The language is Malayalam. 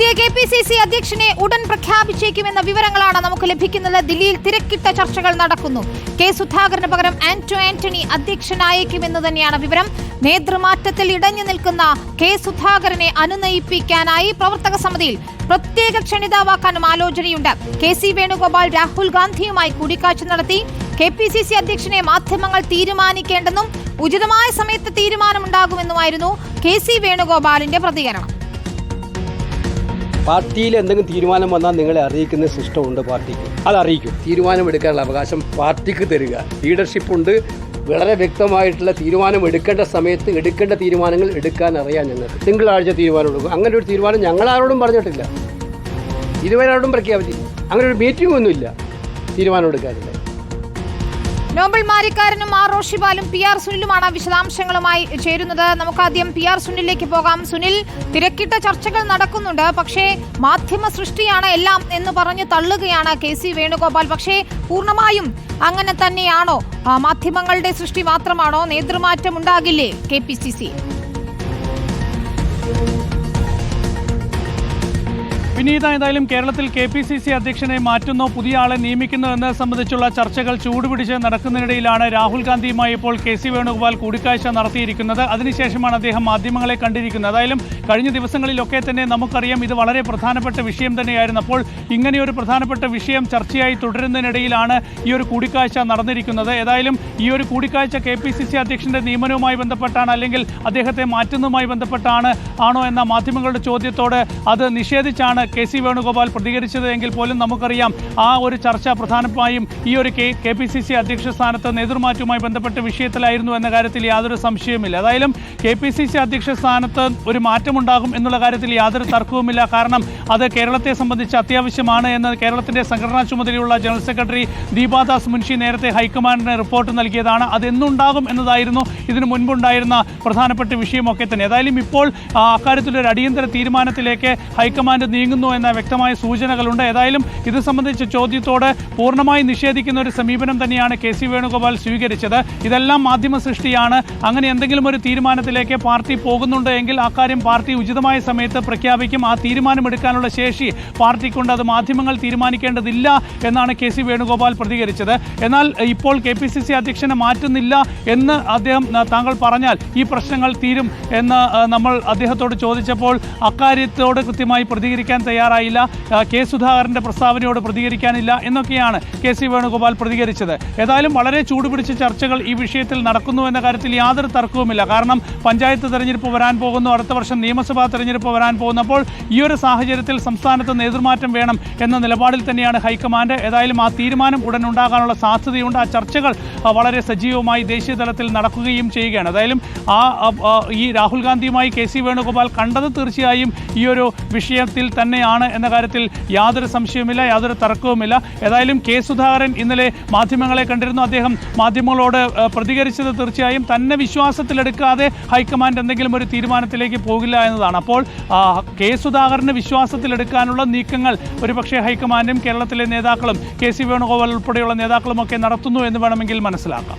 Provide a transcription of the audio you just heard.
പുതിയ കെ പി സി സി അധ്യക്ഷനെ ഉടൻ പ്രഖ്യാപിച്ചേക്കുമെന്ന വിവരങ്ങളാണ് നമുക്ക് ലഭിക്കുന്നത്. ദില്ലിയിൽ തിരക്കിട്ട ചർച്ചകൾ നടക്കുന്നു. കെ സുധാകരന് പകരം ആന്റോ ആന്റണി അധ്യക്ഷനായേക്കുമെന്ന് തന്നെയാണ് വിവരം. നേതൃമാറ്റത്തിൽ ഇടഞ്ഞു നിൽക്കുന്ന കെ സുധാകരനെ അനുനയിപ്പിക്കാനായി പ്രവർത്തക സമിതിയിൽ പ്രത്യേക ക്ഷണിതാവാക്കാനും ആലോചനയുണ്ട്. കെ സി വേണുഗോപാൽ രാഹുൽ ഗാന്ധിയുമായി കൂടിക്കാഴ്ച നടത്തി കെ പി സി സി അധ്യക്ഷനെ മാധ്യമങ്ങൾ തീരുമാനിക്കേണ്ടെന്നും ഉചിതമായ സമയത്ത് തീരുമാനമുണ്ടാകുമെന്നുമായിരുന്നു കെ സി വേണുഗോപാലിന്റെ പ്രതികരണം. പാർട്ടിയിൽ എന്തെങ്കിലും തീരുമാനം വന്നാൽ നിങ്ങളെ അറിയിക്കുന്ന സിസ്റ്റമുണ്ട് പാർട്ടിക്ക്. അത് അറിയിക്കും. തീരുമാനമെടുക്കാനുള്ള അവകാശം പാർട്ടിക്ക് തരിക. ലീഡർഷിപ്പ് ഉണ്ട്. വളരെ വ്യക്തമായിട്ടുള്ള തീരുമാനം എടുക്കേണ്ട സമയത്ത് എടുക്കേണ്ട തീരുമാനങ്ങൾ എടുക്കാൻ അറിയാൻ ഞങ്ങൾക്ക്. തിങ്കളാഴ്ച തീരുമാനം എടുക്കും. അങ്ങനെ ഒരു തീരുമാനം ഞങ്ങൾ ആരോടും പറഞ്ഞിട്ടില്ല. ഇതുവരെ ആരോടും പ്രഖ്യാപിച്ചില്ല. അങ്ങനെ ഒരു മീറ്റിംഗ് ഒന്നുമില്ല. തീരുമാനം എടുക്കാനില്ല നോബൽ മാരിക്കാരനും ആർ റോഷിബാലും പി ആർ സുനിലുമാണ് വിശദാംശങ്ങളുമായി ചേരുന്നത്. നമുക്കാദ്യം പി ആർ സുനിലേക്ക് പോകാം. സുനിൽ തിരക്കിട്ട ചർച്ചകൾ നടക്കുന്നുണ്ട്. പക്ഷേ മാധ്യമ സൃഷ്ടിയാണ് എല്ലാം എന്ന് പറഞ്ഞ് തള്ളുകയാണ് കെ സി വേണുഗോപാൽ. പക്ഷേ പൂർണമായും അങ്ങനെ തന്നെയാണോ? മാധ്യമങ്ങളുടെ സൃഷ്ടി മാത്രമാണോ? നേതൃമാറ്റം ഉണ്ടാകില്ലേ K P C C? Vineetha എന്തായാലും കേരളത്തിൽ കെ പി സി സി അധ്യക്ഷനെ മാറ്റുന്നോ. പുതിയ ആളെ നിയമിക്കുന്നോ എന്നത് സംബന്ധിച്ചുള്ള ചർച്ചകൾ ചൂടുപിടിച്ച് നടക്കുന്നതിനിടയിലാണ് രാഹുൽ ഗാന്ധിയുമായി ഇപ്പോൾ കെ സി വേണുഗോപാൽ കൂടിക്കാഴ്ച നടത്തിയിരിക്കുന്നത്. അതിനുശേഷമാണ് അദ്ദേഹം മാധ്യമങ്ങളെ കണ്ടിരിക്കുന്നത്. അതായാലും കഴിഞ്ഞ ദിവസങ്ങളിലൊക്കെ തന്നെ നമുക്കറിയാം ഇത് വളരെ പ്രധാനപ്പെട്ട വിഷയം തന്നെയായിരുന്നു. അപ്പോൾ ഇങ്ങനെയൊരു പ്രധാനപ്പെട്ട വിഷയം ചർച്ചയായി തുടരുന്നതിനിടയിലാണ് ഈ ഒരു കൂടിക്കാഴ്ച നടന്നിരിക്കുന്നത്. ഏതായാലും ഈ ഒരു കൂടിക്കാഴ്ച കെ പി സി സി അധ്യക്ഷന്റെ നിയമനവുമായി ബന്ധപ്പെട്ടാണ് അല്ലെങ്കിൽ അദ്ദേഹത്തെ മാറ്റുന്നതുമായി ബന്ധപ്പെട്ടാണ് ആണോ എന്ന മാധ്യമങ്ങളുടെ ചോദ്യത്തോട് അത് നിഷേധിച്ചാണ് കെ സി വേണുഗോപാൽ പ്രതികരിച്ചത് എങ്കിൽ പോലും നമുക്കറിയാം ആ ഒരു ചർച്ച പ്രധാനമായും ഈ ഒരു K K P C C അധ്യക്ഷ സ്ഥാനത്ത് നേതൃമാറ്റവുമായി ബന്ധപ്പെട്ട വിഷയത്തിലായിരുന്നു എന്ന കാര്യത്തിൽ യാതൊരു സംശയവുമില്ല. ഏതായാലും കെ പി സി സി അധ്യക്ഷ സ്ഥാനത്ത് ഒരു മാറ്റമുണ്ടാകും എന്നുള്ള കാര്യത്തിൽ യാതൊരു തർക്കവുമില്ല. കാരണം അത് കേരളത്തെ സംബന്ധിച്ച് അത്യാവശ്യമാണ് എന്ന് കേരളത്തിന്റെ സംഘടനാ ചുമതലയുള്ള ജനറൽ സെക്രട്ടറി ദീപാദാസ് മുൻഷി നേരത്തെ ഹൈക്കമാൻഡിന് റിപ്പോർട്ട് നൽകിയതാണ്. അതെന്നുണ്ടാകും എന്നതായിരുന്നു ഇതിനു മുൻപുണ്ടായിരുന്ന പ്രധാനപ്പെട്ട വിഷയമൊക്കെ തന്നെ. ഏതായാലും ഇപ്പോൾ അക്കാര്യത്തിലൊരു അടിയന്തര തീരുമാനത്തിലേക്ക് ഹൈക്കമാൻഡ് നീങ്ങുന്നു എന്ന വ്യക്തമായ സൂചനകളുണ്ട്. ഏതായാലും ഇത് സംബന്ധിച്ച ചോദ്യത്തോട് പൂർണമായി നിഷേധിക്കുന്ന ഒരു സമീപനം തന്നെയാണ് കെ സി വേണുഗോപാൽ സ്വീകരിച്ചത്. ഇതെല്ലാം മാധ്യമ സൃഷ്ടിയാണ്. അങ്ങനെ എന്തെങ്കിലും ഒരു തീരുമാനത്തിലേക്ക് പാർട്ടി പോകുന്നുണ്ട് എങ്കിൽ അക്കാര്യം പാർട്ടി ഉചിതമായ സമയത്ത് പ്രഖ്യാപിക്കും. ആ തീരുമാനമെടുക്കാനുള്ള ശേഷി പാർട്ടിക്കുണ്ട്. അത് മാധ്യമങ്ങൾ തീരുമാനിക്കേണ്ടതില്ല എന്നാണ് കെ സി വേണുഗോപാൽ പ്രതികരിച്ചത്. എന്നാൽ ഇപ്പോൾ കെ പി സി സി അധ്യക്ഷനെ മാറ്റുന്നില്ല എന്ന് അദ്ദേഹം താങ്കൾ പറഞ്ഞാൽ ഈ പ്രശ്നങ്ങൾ തീരും എന്ന് നമ്മൾ അദ്ദേഹത്തോട് ചോദിച്ചപ്പോൾ അക്കാര്യത്തോട് കൃത്യമായി പ്രതികരിക്കാൻ തയ്യാറായില്ല. കെ സുധാകരന്റെ പ്രസ്താവനയോട് പ്രതികരിക്കാനില്ല എന്നൊക്കെയാണ് കെ സി വേണുഗോപാൽ പ്രതികരിച്ചത്. ഏതായാലും വളരെ ചൂടുപിടിച്ച ചർച്ചകൾ ഈ വിഷയത്തിൽ നടക്കുന്നു എന്ന കാര്യത്തിൽ യാതൊരു തർക്കവുമില്ല. കാരണം പഞ്ചായത്ത് തെരഞ്ഞെടുപ്പ് വരാൻ പോകുന്നു അടുത്ത വർഷം നിയമസഭാ തെരഞ്ഞെടുപ്പ് വരാൻ പോകുന്നപ്പോൾ ഈ ഒരു സാഹചര്യത്തിൽ സംസ്ഥാനത്ത് നേതൃമാറ്റം വേണം എന്ന നിലപാടിൽ തന്നെയാണ് ഹൈക്കമാൻഡ്. ഏതായാലും ആ തീരുമാനം ഉടൻ ഉണ്ടാകാനുള്ള സാധ്യതയുണ്ട്. ആ ചർച്ചകൾ വളരെ സജീവമായി ദേശീയ തലത്തിൽ നടക്കുകയും ചെയ്യുകയാണ്. ഏതായാലും ആ ഈ രാഹുൽ ഗാന്ധിയുമായി കെ സി വേണുഗോപാൽ കണ്ടത് തീർച്ചയായും ഈ ഒരു വിഷയത്തിൽ തന്നെയാണ് എന്ന കാര്യത്തിൽ യാതൊരു സംശയവുമില്ല യാതൊരു തർക്കവുമില്ല. ഏതായാലും കെ സുധാകരൻ ഇന്നലെ മാധ്യമങ്ങളെ കണ്ടിരുന്നു. അദ്ദേഹം മാധ്യമങ്ങളോട് പ്രതികരിച്ചത് തീർച്ചയായും തന്നെ വിശ്വാസത്തിലെടുക്കാതെ ഹൈക്കമാൻഡ് എന്തെങ്കിലും ഒരു തീരുമാനത്തിലേക്ക് പോകില്ല എന്നതാണ്. അപ്പോൾ കെ സുധാകരന് വിശ്വാസത്തിലെടുക്കാനുള്ള നീക്കങ്ങൾ ഒരുപക്ഷെ ഹൈക്കമാൻഡും കേരളത്തിലെ നേതാക്കളും കെ സി വേണുഗോപാൽ ഉൾപ്പെടെയുള്ള നേതാക്കളുമൊക്കെ നടത്തുന്നു എന്ന് വേണമെങ്കിൽ മനസ്സിലാക്കാം.